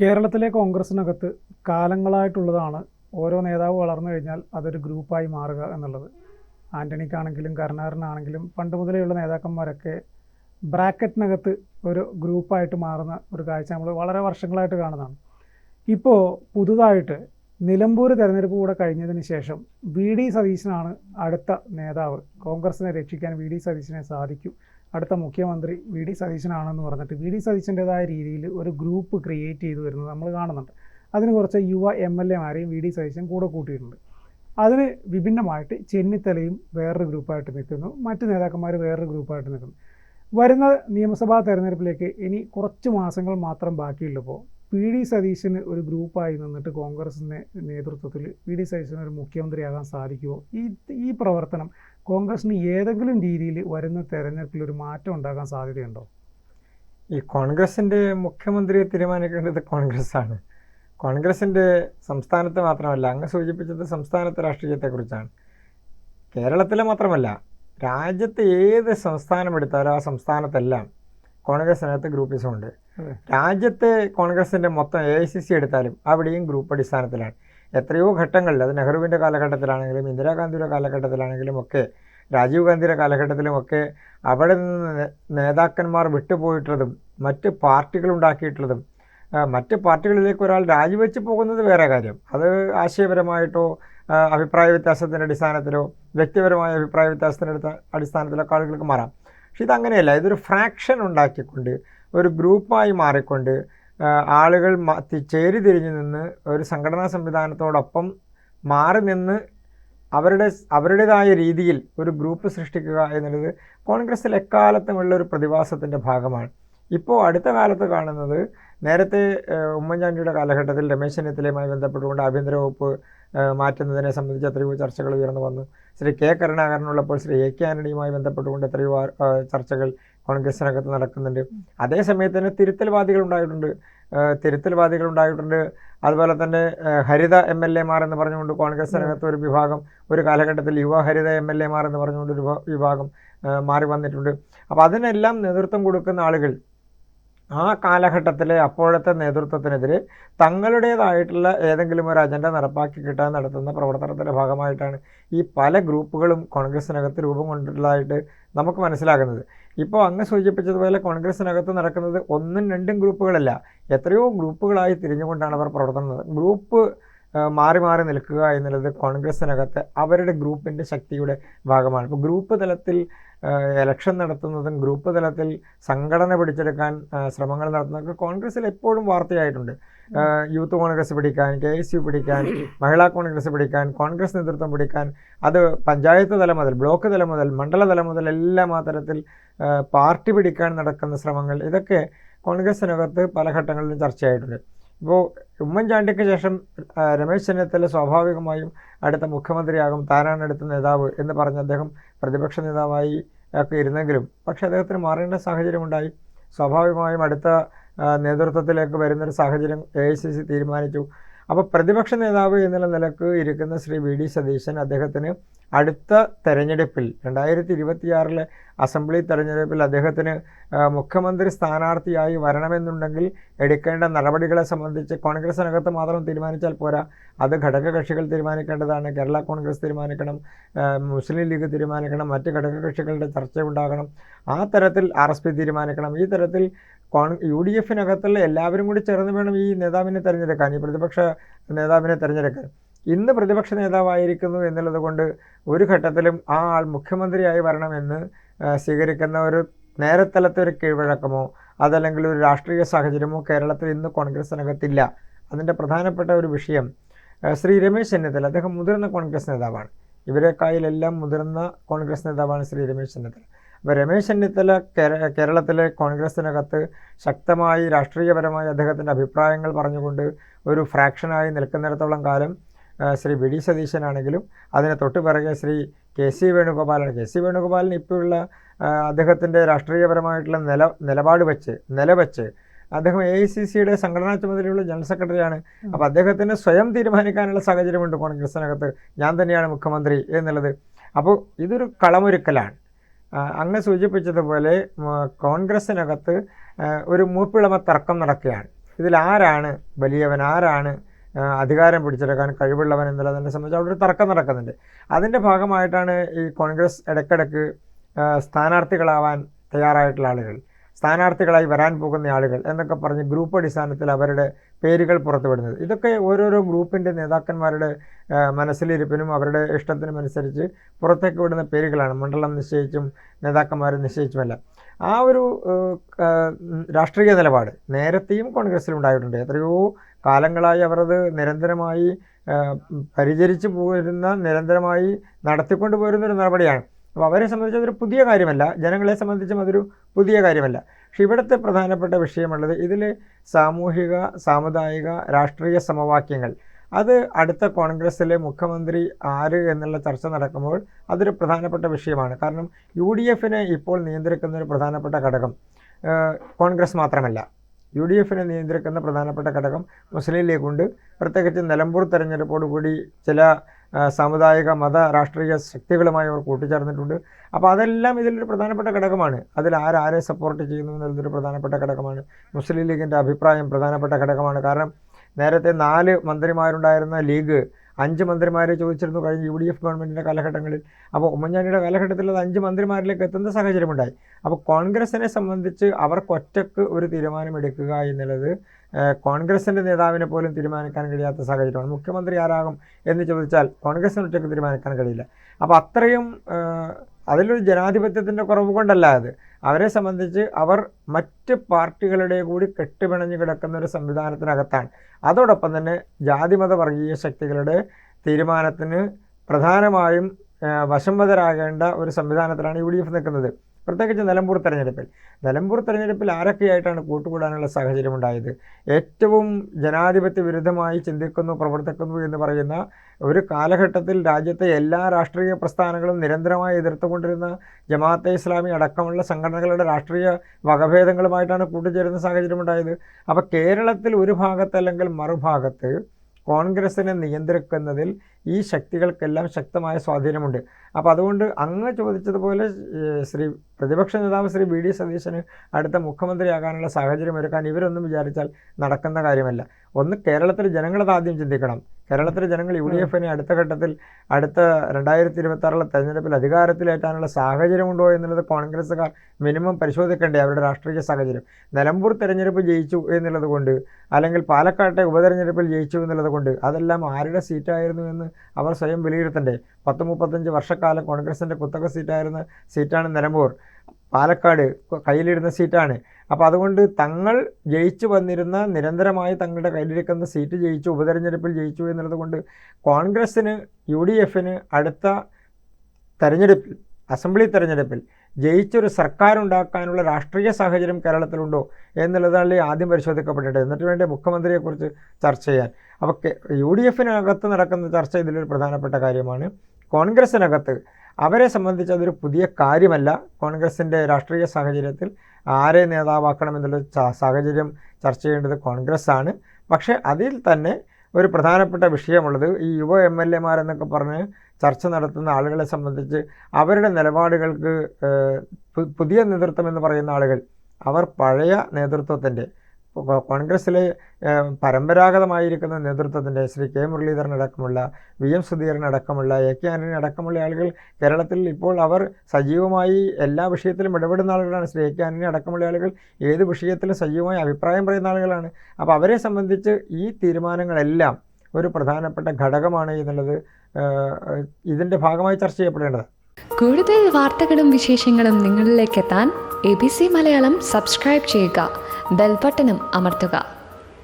കേരളത്തിലെ കോൺഗ്രസിനകത്ത് കാലങ്ങളായിട്ടുള്ളതാണ് ഓരോ നേതാവ് വളർന്നു കഴിഞ്ഞാൽ അതൊരു ഗ്രൂപ്പായി മാറുക എന്നുള്ളത്. ആന്റണിക്കാണെങ്കിലും കരുണാകരനാണെങ്കിലും പണ്ട് മുതലേ ഉള്ള നേതാക്കന്മാരൊക്കെ ബ്രാക്കറ്റിനകത്ത് ഒരു ഗ്രൂപ്പായിട്ട് മാറുന്ന ഒരു കാഴ്ച നമ്മൾ വളരെ വർഷങ്ങളായിട്ട് കാണുന്നതാണ്. ഇപ്പോൾ പുതുതായിട്ട് നിലമ്പൂർ തെരഞ്ഞെടുപ്പ് കൂടെ കഴിഞ്ഞതിന് ശേഷം വി ഡി സതീശനാണ് അടുത്ത നേതാവ്. കോൺഗ്രസിനെ രക്ഷിക്കാൻ വി ഡി സതീശനെ സാധിക്കും. അടുത്ത മുഖ്യമന്ത്രി വി ഡി സതീശനാണെന്ന് പറഞ്ഞിട്ട് വി ഡി സതീശന്റെതായ രീതിയിൽ ഒരു ഗ്രൂപ്പ് ക്രിയേറ്റ് ചെയ്തു വരുന്നത് നമ്മൾ കാണുന്നുണ്ട്. അതിന് കുറച്ച് യുവ എം എൽ എമാരെയും വി ഡി സതീശൻ കൂടെ കൂട്ടിയിട്ടുണ്ട്. അതിന് വിഭിന്നമായിട്ട് ചെന്നിത്തലയും വേറൊരു ഗ്രൂപ്പായിട്ട് നിൽക്കുന്നു. മറ്റ് നേതാക്കന്മാർ വേറൊരു ഗ്രൂപ്പായിട്ട് നിൽക്കുന്നു. വരുന്ന നിയമസഭാ തെരഞ്ഞെടുപ്പിലേക്ക് ഇനി കുറച്ച് മാസങ്ങൾ മാത്രം ബാക്കിയുള്ളപ്പോൾ പി ഡി സതീശന് ഒരു ഗ്രൂപ്പായി നിന്നിട്ട് കോൺഗ്രസിന്റെ നേതൃത്വത്തിൽ പി ഡി സതീശന് ഒരു മുഖ്യമന്ത്രിയാകാൻ സാധിക്കുമോ? ഈ ഈ പ്രവർത്തനം കോൺഗ്രസിന് ഏതെങ്കിലും രീതിയിൽ വരുന്ന തെരഞ്ഞെടുപ്പിൽ ഒരു മാറ്റം ഉണ്ടാകാൻ സാധ്യതയുണ്ടോ? ഈ കോൺഗ്രസിന്റെ മുഖ്യമന്ത്രിയെ തീരുമാനിക്കേണ്ടത് കോൺഗ്രസ്സാണ്. കോൺഗ്രസിന്റെ സംസ്ഥാനത്ത് മാത്രമല്ല അങ്ങ് സൂചിപ്പിച്ചത് സംസ്ഥാനത്തെ രാഷ്ട്രീയത്തെക്കുറിച്ചാണ്. കേരളത്തിലെ മാത്രമല്ല രാജ്യത്തെ ഏത് സംസ്ഥാനം എടുത്താലും ആ സംസ്ഥാനത്തെല്ലാം കോൺഗ്രസിനകത്ത് ഗ്രൂപ്പിസം ഉണ്ട്. രാജ്യത്തെ കോൺഗ്രസിന്റെ മൊത്തം എ ഐ സി സി എടുത്താലും അവിടെയും ഗ്രൂപ്പ് അടിസ്ഥാനത്തിലാണ്. എത്രയോ ഘട്ടങ്ങളിൽ അത് നെഹ്റുവിന്റെ കാലഘട്ടത്തിലാണെങ്കിലും ഇന്ദിരാഗാന്ധിയുടെ കാലഘട്ടത്തിലാണെങ്കിലും ഒക്കെ രാജീവ് ഗാന്ധിയുടെ കാലഘട്ടത്തിലും ഒക്കെ അവിടെ നിന്ന് നേതാക്കന്മാർ വിട്ടുപോയിട്ടുള്ളതും മറ്റ് പാർട്ടികൾ ഉണ്ടാക്കിയിട്ടുള്ളതും മറ്റ് പാർട്ടികളിലേക്ക് ഒരാൾ രാജിവെച്ച് പോകുന്നത് വേറെ കാര്യം. അത് ആശയപരമായിട്ടോ അഭിപ്രായ വ്യത്യാസത്തിന്റെ അടിസ്ഥാനത്തിലോ വ്യക്തിപരമായ അഭിപ്രായ വ്യത്യാസത്തിന്റെ അടുത്ത അടിസ്ഥാനത്തിലൊക്കെ ആളുകൾക്ക് മാറാം. പക്ഷെ ഇതങ്ങനെയല്ല ഇതൊരു ഫ്രാക്ഷൻ ഉണ്ടാക്കിക്കൊണ്ട് ഒരു ഗ്രൂപ്പായി മാറിക്കൊണ്ട് ആളുകൾ ചേരി തിരിഞ്ഞു നിന്ന് ഒരു സംഘടനാ സംവിധാനത്തോടൊപ്പം മാറി നിന്ന് അവരുടെ അവരുടേതായ രീതിയിൽ ഒരു ഗ്രൂപ്പ് സൃഷ്ടിക്കുക എന്നുള്ളത് കോൺഗ്രസ്സിൽ എക്കാലത്തുമുള്ള ഒരു പ്രതിഭാസത്തിന്റെ ഭാഗമാണ്. ഇപ്പോൾ അടുത്ത കാലത്ത് കാണുന്നത് നേരത്തെ ഉമ്മൻചാണ്ടിയുടെ കാലഘട്ടത്തിൽ രമേശ് ചെന്നിത്തലയുമായി ബന്ധപ്പെട്ടുകൊണ്ട് ആഭ്യന്തര വകുപ്പ് മാറ്റുന്നതിനെ സംബന്ധിച്ച് എത്രയോ ചർച്ചകൾ ഉയർന്നു വന്നു. ശ്രീ കെ കരുണാകരനുള്ളപ്പോൾ ശ്രീ എ കെ ആന്റണിയുമായി ബന്ധപ്പെട്ടുകൊണ്ട് എത്രയോ ചർച്ചകൾ കോൺഗ്രസിനകത്ത് നടക്കുന്നുണ്ട്. അതേസമയത്ത് തന്നെ തിരുത്തൽവാദികൾ ഉണ്ടായിട്ടുണ്ട്. തിരുത്തൽവാദികൾ ഉണ്ടായിട്ടുണ്ട്. അതുപോലെ തന്നെ ഹരിത എം എൽ എമാർ എന്ന് പറഞ്ഞുകൊണ്ട് കോൺഗ്രസിനകത്ത് ഒരു വിഭാഗം ഒരു കാലഘട്ടത്തിൽ യുവ ഹരിത എം എൽ എമാർ എന്ന് പറഞ്ഞുകൊണ്ട് ഒരു വിഭാഗം മാറി വന്നിട്ടുണ്ട്. അപ്പോൾ അതിനെല്ലാം നേതൃത്വം കൊടുക്കുന്ന ആളുകൾ ആ കാലഘട്ടത്തിലെ അപ്പോഴത്തെ നേതൃത്വത്തിനെതിരെ തങ്ങളുടേതായിട്ടുള്ള ഏതെങ്കിലും ഒരു അജണ്ട നടപ്പാക്കി കിട്ടാൻ നടത്തുന്ന പ്രവർത്തനത്തിന്റെ ഭാഗമായിട്ടാണ് ഈ പല ഗ്രൂപ്പുകളും കോൺഗ്രസിനകത്ത് രൂപം കൊണ്ടിട്ടുള്ളതായിട്ട് നമുക്ക് മനസ്സിലാകുന്നത്. ഇപ്പോൾ അങ്ങ് സൂചിപ്പിച്ചതുപോലെ കോൺഗ്രസിനകത്ത് നടക്കുന്നത് ഒന്നും രണ്ടും ഗ്രൂപ്പുകളല്ല. എത്രയോ ഗ്രൂപ്പുകളായി തിരിഞ്ഞുകൊണ്ടാണ് അവർ പ്രവർത്തനം. ഗ്രൂപ്പ് മാറി മാറി നിൽക്കുക എന്നുള്ളത് കോൺഗ്രസിനകത്ത് അവരുടെ ഗ്രൂപ്പിന്റെ ശക്തിയുടെ ഭാഗമാണ്. ഇപ്പോൾ ഗ്രൂപ്പ് തലത്തിൽ ഇലക്ഷൻ നടത്തുന്നതും ഗ്രൂപ്പ് തലത്തിൽ സംഘടന പിടിച്ചെടുക്കാൻ ശ്രമങ്ങൾ നടത്തുന്നതൊക്കെ കോൺഗ്രസ്സിൽ എപ്പോഴും വാർത്തയായിട്ടുണ്ട്. യൂത്ത് കോൺഗ്രസ് പിടിക്കാൻ കെ എസ് യു പിടിക്കാൻ മഹിളാ കോൺഗ്രസ് പിടിക്കാൻ കോൺഗ്രസ് നേതൃത്വം പിടിക്കാൻ അത് പഞ്ചായത്ത് തലം മുതൽ ബ്ലോക്ക് തലം മുതൽ മണ്ഡല തലം മുതൽ എല്ലാം ആ പാർട്ടി പിടിക്കാൻ നടക്കുന്ന ശ്രമങ്ങൾ ഇതൊക്കെ കോൺഗ്രസിനകത്ത് പല ഘട്ടങ്ങളിലും ചർച്ചയായിട്ടുണ്ട്. ഇപ്പോൾ ഉമ്മൻചാണ്ടിക്ക് ശേഷം രമേശ് ചെന്നിത്തല സ്വാഭാവികമായും അടുത്ത മുഖ്യമന്ത്രിയാകും താനാണ് അടുത്ത നേതാവ് എന്ന് പറഞ്ഞ് അദ്ദേഹം പ്രതിപക്ഷ നേതാവായി ഒക്കെ ഇരുന്നെങ്കിലും. പക്ഷേ അദ്ദേഹത്തിന് മാറേണ്ട സാഹചര്യമുണ്ടായി. സ്വാഭാവികമായും അടുത്ത നേതൃത്വത്തിലേക്ക് വരുന്നൊരു സാഹചര്യം എ ഐ സി സി തീരുമാനിച്ചു. അപ്പോൾ പ്രതിപക്ഷ നേതാവ് എന്നുള്ള നിലയ്ക്ക് ഇരിക്കുന്ന ശ്രീ വി ഡി സതീശൻ അദ്ദേഹത്തിന് അടുത്ത തെരഞ്ഞെടുപ്പിൽ രണ്ടായിരത്തി ഇരുപത്തിയാറിലെ അസംബ്ലി തെരഞ്ഞെടുപ്പിൽ അദ്ദേഹത്തിന് മുഖ്യമന്ത്രി സ്ഥാനാർത്ഥിയായി വരണമെന്നുണ്ടെങ്കിൽ എടുക്കേണ്ട നടപടികളെ സംബന്ധിച്ച് കോൺഗ്രസിനകത്ത് മാത്രം തീരുമാനിച്ചാൽ പോരാ. അത് ഘടകകക്ഷികൾ തീരുമാനിക്കേണ്ടതാണ് കേരള കോൺഗ്രസ് തീരുമാനിക്കണം മുസ്ലിം ലീഗ് തീരുമാനിക്കണം മറ്റ് ഘടകകക്ഷികളുടെ ചർച്ച ഉണ്ടാകണം. ആ തരത്തിൽ ആർ എസ് പി തീരുമാനിക്കണം. ഈ തരത്തിൽ കോൺ യു ഡി എഫിനകത്തുള്ള എല്ലാവരും കൂടി ചേർന്ന് വേണം ഈ നേതാവിനെ തിരഞ്ഞെടുക്കാൻ ഈ പ്രതിപക്ഷ നേതാവിനെ തിരഞ്ഞെടുക്കാൻ. ഇന്ന് പ്രതിപക്ഷ നേതാവായിരിക്കുന്നു എന്നുള്ളത് കൊണ്ട് ഒരു ഘട്ടത്തിലും ആ ആൾ മുഖ്യമന്ത്രിയായി വരണമെന്ന് സ്വീകരിക്കുന്ന ഒരു നേരത്തലത്തെ ഒരു കീഴ്വഴക്കമോ അതല്ലെങ്കിൽ ഒരു രാഷ്ട്രീയ സാഹചര്യമോ കേരളത്തിൽ ഇന്ന് കോൺഗ്രസിനകത്തില്ല. അതിന്റെ പ്രധാനപ്പെട്ട ഒരു വിഷയം ശ്രീ രമേശ് ചെന്നിത്തല അദ്ദേഹം മുതിർന്ന കോൺഗ്രസ് നേതാവാണ്. ഇവരെക്കായിലെല്ലാം മുതിർന്ന കോൺഗ്രസ് നേതാവാണ് ശ്രീ രമേശ് ചെന്നിത്തല. അപ്പോൾ രമേശ് ചെന്നിത്തല കേര കേരളത്തിലെ കോൺഗ്രസിനകത്ത് ശക്തമായി രാഷ്ട്രീയപരമായി അദ്ദേഹത്തിന്റെ അഭിപ്രായങ്ങൾ പറഞ്ഞുകൊണ്ട് ഒരു ഫ്രാക്ഷനായി നിൽക്കുന്നിടത്തോളം കാലം ശ്രീ വി ഡി സതീശനാണെങ്കിലും അതിന് തൊട്ട് പിറകെ ശ്രീ കെ സി വേണുഗോപാലാണ്. കെ സി വേണുഗോപാലിന് ഇപ്പോഴുള്ള അദ്ദേഹത്തിന്റെ രാഷ്ട്രീയപരമായിട്ടുള്ള നില നിലപാട് വെച്ച് നിലവെച്ച് അദ്ദേഹം എ ഐ സി സിയുടെ സംഘടനാ ചുമതലയുള്ള ജനറൽ സെക്രട്ടറിയാണ്. അപ്പോൾ അദ്ദേഹത്തിന് സ്വയം തീരുമാനിക്കാനുള്ള സാഹചര്യമുണ്ട് കോൺഗ്രസിനകത്ത്. ഞാൻ തന്നെയാണ് മുഖ്യമന്ത്രി എന്നുള്ളത്. അപ്പോൾ ഇതൊരു കളമൊരുക്കലാണ്. അങ്ങ് സൂചിപ്പിച്ചതുപോലെ കോൺഗ്രസ്സിനകത്ത് ഒരു മൂപ്പിളമ തർക്കം നടക്കുകയാണ്. ഇതിൽ ആരാണ് വലിയവൻ ആരാണ് അധികാരം പിടിച്ചെടുക്കാൻ കഴിവുള്ളവൻ എന്നുള്ളതിനെ സംബന്ധിച്ച് അവിടെ ഒരു തർക്കം നടക്കുന്നുണ്ട്. അതിന്റെ ഭാഗമായിട്ടാണ് ഈ കോൺഗ്രസ് ഇടയ്ക്കിടയ്ക്ക് സ്ഥാനാർത്ഥികളാവാൻ തയ്യാറായിട്ടുള്ള ആളുകൾ. സ്ഥാനാർത്ഥികളായി വരാൻ പോകുന്ന ആളുകൾ എന്നൊക്കെ പറഞ്ഞ് ഗ്രൂപ്പ് അടിസ്ഥാനത്തിൽ അവരുടെ പേരുകൾ പുറത്തുവിടുന്നത്. ഇതൊക്കെ ഓരോരോ ഗ്രൂപ്പിന്റെ നേതാക്കന്മാരുടെ മനസ്സിലിരിപ്പിനും അവരുടെ ഇഷ്ടത്തിനും അനുസരിച്ച് പുറത്തേക്ക് വിടുന്ന പേരുകളാണ്. മണ്ഡലം നിശ്ചയിച്ചും നേതാക്കന്മാരെ നിശ്ചയിച്ചുമല്ല. ആ ഒരു രാഷ്ട്രീയ നിലപാട് നേരത്തെയും കോൺഗ്രസ്സിൽ ഉണ്ടായിട്ടുണ്ട്. എത്രയോ കാലങ്ങളായി അവരത് നിരന്തരമായി പരിചരിച്ചു പോരുന്ന നിരന്തരമായി നടത്തിക്കൊണ്ട് പോരുന്ന ഒരു നടപടിയാണ്. അപ്പോൾ അവരെ സംബന്ധിച്ച് അതൊരു പുതിയ കാര്യമല്ല. ജനങ്ങളെ സംബന്ധിച്ചും അതൊരു പുതിയ കാര്യമല്ല. പക്ഷേ ഇവിടുത്തെ പ്രധാനപ്പെട്ട വിഷയമുള്ളത് ഇതിൽ സാമൂഹിക സാമുദായിക രാഷ്ട്രീയ സമവാക്യങ്ങൾ. അത് അടുത്ത കോൺഗ്രസ്സിലെ മുഖ്യമന്ത്രി ആര് എന്നുള്ള ചർച്ച നടക്കുമ്പോൾ അതൊരു പ്രധാനപ്പെട്ട വിഷയമാണ്. കാരണം യു ഡി എഫിനെ ഇപ്പോൾ നിയന്ത്രിക്കുന്ന ഒരു പ്രധാനപ്പെട്ട ഘടകം കോൺഗ്രസ് മാത്രമല്ല. യു ഡി എഫിനെ നിയന്ത്രിക്കുന്ന പ്രധാനപ്പെട്ട ഘടകം മുസ്ലിം ലീഗുണ്ട് പ്രത്യേകിച്ച് നിലമ്പൂർ തെരഞ്ഞെടുപ്പോടുകൂടി ചില സാമുദായിക മത രാഷ്ട്രീയ ശക്തികളുമായി അവർ കൂട്ടിച്ചേർന്നിട്ടുണ്ട്. അപ്പോൾ അതെല്ലാം ഇതിലൊരു പ്രധാനപ്പെട്ട ഘടകമാണ്. അതിൽ ആരാരെ സപ്പോർട്ട് ചെയ്യുന്നു എന്നുള്ളതൊരു പ്രധാനപ്പെട്ട ഘടകമാണ്. മുസ്ലിം ലീഗിന്റെ അഭിപ്രായം പ്രധാനപ്പെട്ട ഘടകമാണ്. കാരണം നേരത്തെ നാല് മന്ത്രിമാരുണ്ടായിരുന്ന ലീഗ് അഞ്ച് മന്ത്രിമാരെ ചോദിച്ചിരുന്നു കഴിഞ്ഞ യു ഡി എഫ് ഗവൺമെന്റിന്റെ കാലഘട്ടങ്ങളിൽ. അപ്പോൾ ഉമ്മൻചാണ്ടിയുടെ കാലഘട്ടത്തിൽ അത് അഞ്ച് മന്ത്രിമാരിലേക്ക് എത്തുന്ന സാഹചര്യമുണ്ടായി അപ്പോൾ കോൺഗ്രസിനെ സംബന്ധിച്ച് അവർക്ക് ഒറ്റയ്ക്ക് ഒരു തീരുമാനമെടുക്കുക എന്നുള്ളത് കോൺഗ്രസിന്റെ നേതാവിനെ പോലും തീരുമാനിക്കാൻ കഴിയാത്ത സാഹചര്യമാണ്. മുഖ്യമന്ത്രി ആരാകും എന്ന് ചോദിച്ചാൽ കോൺഗ്രസിന് ഒറ്റയ്ക്ക് തീരുമാനിക്കാൻ കഴിയില്ല. അപ്പോൾ അത്രയും അതിലൊരു ജനാധിപത്യത്തിന്റെ കുറവ് കൊണ്ടല്ല അത്. അവരെ സംബന്ധിച്ച് അവർ മറ്റ് പാർട്ടികളുടെ കൂടി കെട്ടുപിണഞ്ഞു കിടക്കുന്ന ഒരു സംവിധാനത്തിനകത്താണ്. അതോടൊപ്പം തന്നെ ജാതിമത വർഗീയ ശക്തികളുടെ തീരുമാനത്തിന് പ്രധാനമായും വശംവതരാകേണ്ട ഒരു സംവിധാനത്തിലാണ് യു ഡി എഫ് നിൽക്കുന്നത്. പ്രത്യേകിച്ച് നിലമ്പൂർ തെരഞ്ഞെടുപ്പിൽ. നിലമ്പൂർ തെരഞ്ഞെടുപ്പിൽ ആരൊക്കെയായിട്ടാണ് കൂട്ടുകൂടാനുള്ള സാഹചര്യം ഉണ്ടായത് ഏറ്റവും ജനാധിപത്യ വിരുദ്ധമായി ചിന്തിക്കുന്നു പ്രവർത്തിക്കുന്നു എന്ന് പറയുന്ന ഒരു കാലഘട്ടത്തിൽ രാജ്യത്തെ എല്ലാ രാഷ്ട്രീയ പ്രസ്ഥാനങ്ങളും നിരന്തരമായി എതിർത്തുകൊണ്ടിരുന്ന ജമാഅത്തെ ഇസ്ലാമി അടക്കമുള്ള സംഘടനകളുടെ രാഷ്ട്രീയ വകഭേദങ്ങളുമായിട്ടാണ് സാഹചര്യം ഉണ്ടായത് അപ്പോൾ കേരളത്തിൽ ഒരു ഭാഗത്ത് അല്ലെങ്കിൽ മറുഭാഗത്ത് കോൺഗ്രസിനെ നിയന്ത്രിക്കുന്നതിൽ ഈ ശക്തികൾക്കെല്ലാം ശക്തമായ സ്വാധീനമുണ്ട്. അപ്പോൾ അതുകൊണ്ട് അങ്ങ് ചോദിച്ചതുപോലെ ശ്രീ പ്രതിപക്ഷ നേതാവ് ശ്രീ വി ഡി സതീശന് അടുത്ത മുഖ്യമന്ത്രിയാകാനുള്ള സാഹചര്യം ഒരുക്കാൻ ഇവരൊന്നും വിചാരിച്ചാൽ നടക്കുന്ന കാര്യമല്ല. ഒന്ന് കേരളത്തിലെ ജനങ്ങളത് ആദ്യം ചിന്തിക്കണം. കേരളത്തിലെ ജനങ്ങൾ യു ഡി എഫിനെ അടുത്ത ഘട്ടത്തിൽ അടുത്ത രണ്ടായിരത്തി ഇരുപത്തി ആറിലെ തെരഞ്ഞെടുപ്പിൽ അധികാരത്തിലേറ്റാനുള്ള സാഹചര്യമുണ്ടോ എന്നുള്ളത് കോൺഗ്രസ്സുകാർ മിനിമം പരിശോധിക്കേണ്ടേ അവരുടെ രാഷ്ട്രീയ സാഹചര്യം. നിലമ്പൂർ തെരഞ്ഞെടുപ്പ് ജയിച്ചു എന്നുള്ളത് കൊണ്ട് അല്ലെങ്കിൽ പാലക്കാട്ടെ ഉപതെരഞ്ഞെടുപ്പിൽ ജയിച്ചു എന്നുള്ളത് കൊണ്ട് അതെല്ലാം ആരുടെ സീറ്റായിരുന്നു എന്ന് അവർ സ്വയം വിലയിരുത്തണ്ടേ? പത്ത് മുപ്പത്തഞ്ച് വർഷക്കാലം കോൺഗ്രസിന്റെ കുത്തക സീറ്റായിരുന്ന സീറ്റാണ് നിലമ്പൂർ. പാലക്കാട് കയ്യിലിരുന്ന സീറ്റാണ്. അപ്പോൾ അതുകൊണ്ട് തങ്ങൾ ജയിച്ചു വന്നിരുന്ന നിരന്തരമായി തങ്ങളുടെ കയ്യിലിരിക്കുന്ന സീറ്റ് ജയിച്ചു ഉപതെരഞ്ഞെടുപ്പിൽ ജയിച്ചു എന്നുള്ളത് കൊണ്ട് കോൺഗ്രസ്സിന് യു ഡി എഫിന് അടുത്ത തെരഞ്ഞെടുപ്പിൽ അസംബ്ലി തെരഞ്ഞെടുപ്പിൽ ജയിച്ചൊരു സർക്കാർ ഉണ്ടാക്കാനുള്ള രാഷ്ട്രീയ സാഹചര്യം കേരളത്തിലുണ്ടോ എന്നുള്ളതാണ് ആദ്യം പരിശോധിക്കപ്പെട്ടിട്ട് എന്നിട്ട് വേണ്ടി മുഖ്യമന്ത്രിയെക്കുറിച്ച് ചർച്ച ചെയ്യാൻ. അപ്പോൾ യു ഡി എഫിനകത്ത് നടക്കുന്ന ചർച്ച ഇതിലൊരു പ്രധാനപ്പെട്ട കാര്യമാണ്. കോൺഗ്രസ്സിനകത്ത് അവരെ സംബന്ധിച്ച് അതൊരു പുതിയ കാര്യമല്ല. കോൺഗ്രസിന്റെ രാഷ്ട്രീയ സാഹചര്യത്തിൽ ആരെ നേതാവാക്കണം എന്നുള്ള സാഹചര്യം ചർച്ച ചെയ്യേണ്ടത് കോൺഗ്രസ്സാണ്. പക്ഷേ അതിൽ തന്നെ ഒരു പ്രധാനപ്പെട്ട വിഷയമുള്ളത് ഈ യുവ എം എൽ എമാരെന്നൊക്കെ പറഞ്ഞ് ചർച്ച നടത്തുന്ന ആളുകളെ സംബന്ധിച്ച് അവരുടെ നിലപാടുകൾക്ക് പുതിയ നേതൃത്വം എന്ന് പറയുന്ന ആളുകൾ അവർ പഴയ നേതൃത്വത്തിന്റെ കോ- കോൺഗ്രസ്സിലെ പരമ്പരാഗതമായിരിക്കുന്ന നേതൃത്വത്തിന്റെ ശ്രീ കെ മുരളീധരൻ അടക്കമുള്ള വി എം സുധീരൻ അടക്കമുള്ള എ കെ ആന്റണി അടക്കമുള്ള ആളുകൾ കേരളത്തിൽ ഇപ്പോൾ അവർ സജീവമായി എല്ലാ വിഷയത്തിലും ഇടപെടുന്ന ആളുകളാണ്. ശ്രീ എ കെ ആന്റണി അടക്കമുള്ള ആളുകൾ ഏത് വിഷയത്തിലും സജീവമായി അഭിപ്രായം പറയുന്ന ആളുകളാണ്. അപ്പോൾ അവരെ സംബന്ധിച്ച് ഈ തീരുമാനങ്ങളെല്ലാം ഒരു പ്രധാനപ്പെട്ട ഘടകമാണ് എന്നുള്ളത് ഇതിന്റെ ഭാഗമായി ചർച്ച ചെയ്യപ്പെടേണ്ടത്. കൂടുതൽ വാർത്തകളും വിശേഷങ്ങളും നിങ്ങളിലേക്ക് എത്താൻ A B C Malayalam subscribe ചെയ്യുക. ബെൽബട്ടനും അമർത്തുക